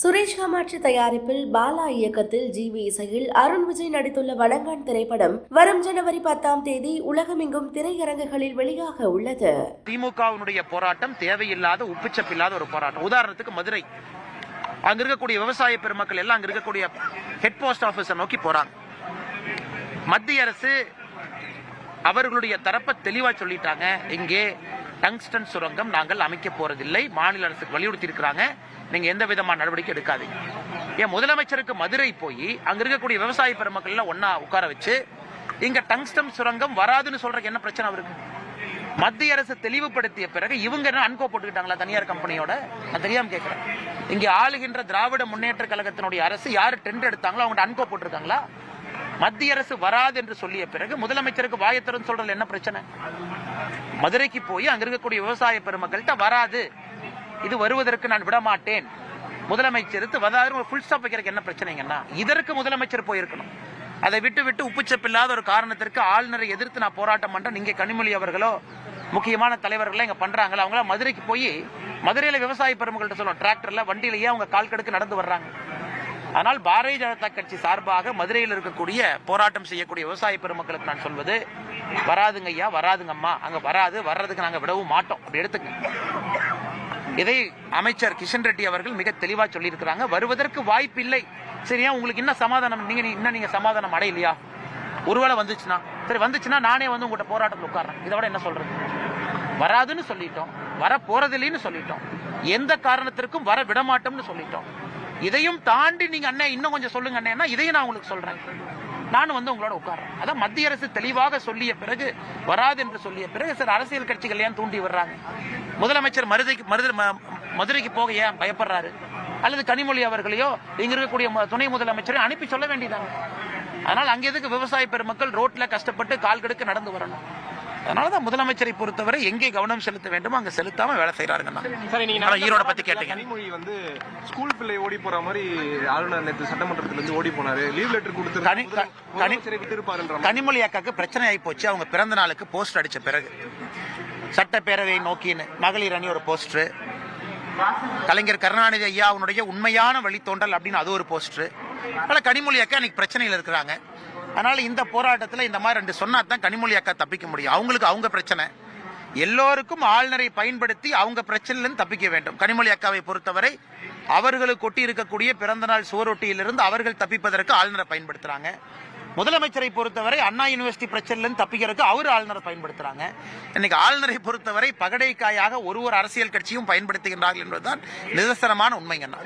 சுரேஷ் காமாட்சி தயாரிப்பில் பாலா இயக்கத்தில் ஜிவி இசையில் அருண் விஜய் நடித்துள்ள வடங்கான் திரைப்படம் வரும் ஜனவரி பத்தாம் தேதி உலகமெங்கும் திரையரங்குகளில் வெளியாக உள்ளது. திமுகவினுடைய போராட்டம் தேவையில்லாத உப்புச்சப்பில்லாத ஒரு போராட்டம். உதாரணத்துக்கு மதுரை. அங்க இருக்கக்கூடிய விவசாய பெருமக்கள் எல்லாம் அங்க இருக்கக்கூடிய ஹெட் போஸ்ட் ஆபீஸை நோக்கி போறாங்க. மத்திய அரசு அவர்களுடைய தரப்பை தெளிவா சொல்லிட்டாங்க. இங்கே டங்ஸ்டன் சுரங்கம் நாங்கள் அமைக்க போறதில்லை. மாநில அரசுக்கு வலியுறுத்தி இருக்கிறாங்க நீங்க எந்த விதமான நடவடிக்கை எடுக்காதீங்க. ஏன் முதலமைச்சருக்கு மதுரை போய் அங்க இருக்கக்கூடிய விவசாய பெருமக்கள் எல்லாம் ஒன்னா உட்கார வச்சு இங்க டங்ஸ்டம் சுரங்கம் வராதுன்னு சொல்றதுக்கு என்ன பிரச்சனை அவருக்கு? மத்திய அரசு தெளிவுபடுத்திய பிறகு இவங்க என்ன அன்கோ போட்டுக்கிட்டாங்களா தனியார் கம்பெனியோட? நான் தெரியாம கேட்கிறேன் இங்க ஆளுகின்ற திராவிட முன்னேற்ற கழகத்தினுடைய அரசு யார் டெண்டர் எடுத்தாங்களோ அவங்க அன்கோ போட்டிருக்காங்களா? மத்திய அரசு வராது என்று சொல்லிய பிறகு முதலமைச்சருக்கு வாயத்தரும் சொல்றது என்ன பிரச்சனை? மதுரைக்கு போய் அங்க இருக்கக்கூடிய விவசாய பெருமக்கள்கிட்ட வராது. இது வருவதற்கு நான் விட மாட்டேன் முதலமைச்சருக்கு வராது ஒரு ஃபுல் ஸ்டாப் வைக்கிறதுக்கு என்ன பிரச்சனைங்கன்னா இதற்கு முதலமைச்சர் போயிருக்கணும். அதை விட்டு விட்டு உப்புச்சப்பில்லாத ஒரு காரணத்திற்கு ஆளுநரை எதிர்த்து நான் போராட்டம் பண்றேன். நீங்க கனிமொழி அவர்களோ முக்கியமான தலைவர்கள்லாம் இங்க பண்றாங்களா? அவங்கள மதுரைக்கு போய் மதுரையில விவசாய பெருமக்கள்கிட்ட சொல்லுவோம் டிராக்டர்ல வண்டியிலேயே அவங்க கால் கடுக்கு நடந்து வர்றாங்க. ஆனால் பாரதிய ஜனதா கட்சி சார்பாக மதுரையில் இருக்கக்கூடிய போராட்டம் செய்யக்கூடிய விவசாய பெருமக்களுக்கு நான் சொல்வது வராதுங்க ஐயா வராதுங்க அம்மா அங்க வராது வர்றதுக்கு நாங்க விடவும் மாட்டோம். அப்படி எடுத்துக்கோங்க. இதை அமைச்சர் கிஷன் ரெட்டி அவர்கள் மிக தெளிவாக சொல்லியிருக்கிறாங்க. வருவதற்கு வாய்ப்பு இல்லை சரியா உங்களுக்கு என்ன சமாதானம்? நீங்க இன்னும் நீங்க சமாதானம் அடையலையா? ஒருவேளை வந்துச்சுன்னா சரி வந்துச்சுன்னா நானே வந்து உங்கள்கிட்ட போராட்டத்தில் உட்கார்றேன். இதை விட என்ன சொல்றது? வராதுன்னு சொல்லிட்டோம். வர போறதில்லைன்னு சொல்லிட்டோம். எந்த காரணத்திற்கும் வர விட மாட்டோம்னு சொல்லிட்டோம். இதையும் தாண்டி நீங்க அண்ணன் இன்னும் கொஞ்சம் சொல்லுங்க அண்ணேன்னா இதையும் நான் உங்களுக்கு சொல்றேன். நானும் வந்து உங்களோட உட்கார்றேன். அதான் மத்திய அரசு தெளிவாக சொல்லிய பிறகு வராது என்று சொல்லிய பிறகு சார் அரசியல் கட்சிகள் ஏன் தூண்டி வர்றாங்க முதலமைச்சர் மருதைக்கு மருது ம- மதுரைக்கு போக ஏன் பயப்படுறாரு? அல்லது கனிமொழி அவர்களையோ இங்க இருக்கக்கூடிய மு- துணை முதலமைச்சரையும் அனுப்பி சொல்ல வேண்டியதாங்க அதனால் அங்கே எதுக்கு விவசாய பெருமக்கள் ரோட்ல கஷ்டப்பட்டு கால் கெடுக்க நடந்து வரணும்? அதனாலதான் முதலமைச்சரை பொறுத்தவரை எங்கே கவனம் செலுத்த வேண்டுமோ அங்க செலுத்தாம வேலை நடந்த ஈரோட பத்தி போராட்டத்துல கேட்டீங்க. கனிமொழி வந்து ஸ்கூல் பிள்ளை ஓடி போற மாதிரி ஆளுநர் நேற்று சட்டமன்றத்துல இருந்து ஓடி போனாரு. லீவ் லெட்டர் கொடுத்து கனி- கனிமொழி அக்காக்கு பிரச்சனை ஆகி போச்சு. அவங்க பிறந்த நாளுக்கு போஸ்ட் அடிச்ச பிறகு. சட்டப்பேரவை நோக்கின்னு மகளிர் அணி ஒரு போஸ்டர். கலைஞர் கருணாநிதி ஐயா அவனுடைய உண்மையான வழித்தோன்றல் அப்படின்னு அது ஒரு போஸ்டர். அதனால கனிமொழி அக்கா இன்னைக்கு பிரச்சனையில் இருக்கிறாங்க. அதனால இந்த போராட்டத்தில் இந்த மாதிரி ரெண்டு சொன்னா தான் கனிமொழி அக்கா தப்பிக்க முடியும். அவங்களுக்கு அவங்க பிரச்சனை. எல்லோருக்கும் ஆளுநரை பயன்படுத்தி அவங்க பிரச்சனையிலிருந்து தப்பிக்க வேண்டும். கனிமொழி அக்காவை பொறுத்தவரை அவர்களுக்கு கொட்டி இருக்கக்கூடிய பிறந்தநாள் சுவரொட்டியிலிருந்து அவர்கள் தப்பிப்பதற்கு ஆளுநரை பயன்படுத்துறாங்க. முதலமைச்சரை பொறுத்தவரை அண்ணா யூனிவர்சிட்டி பிரச்சனையிலிருந்து தப்பிக்கிறதுக்கு அவர் ஆளுநரை பயன்படுத்துறாங்க. இன்னைக்கு ஆளுநரை பொறுத்தவரை பகடைக்காயாக ஒரு ஒரு அரசியல் கட்சியும் பயன்படுத்துகின்றார்கள் என்பதுதான் நிதர்சனமான உண்மைங்கண்ணா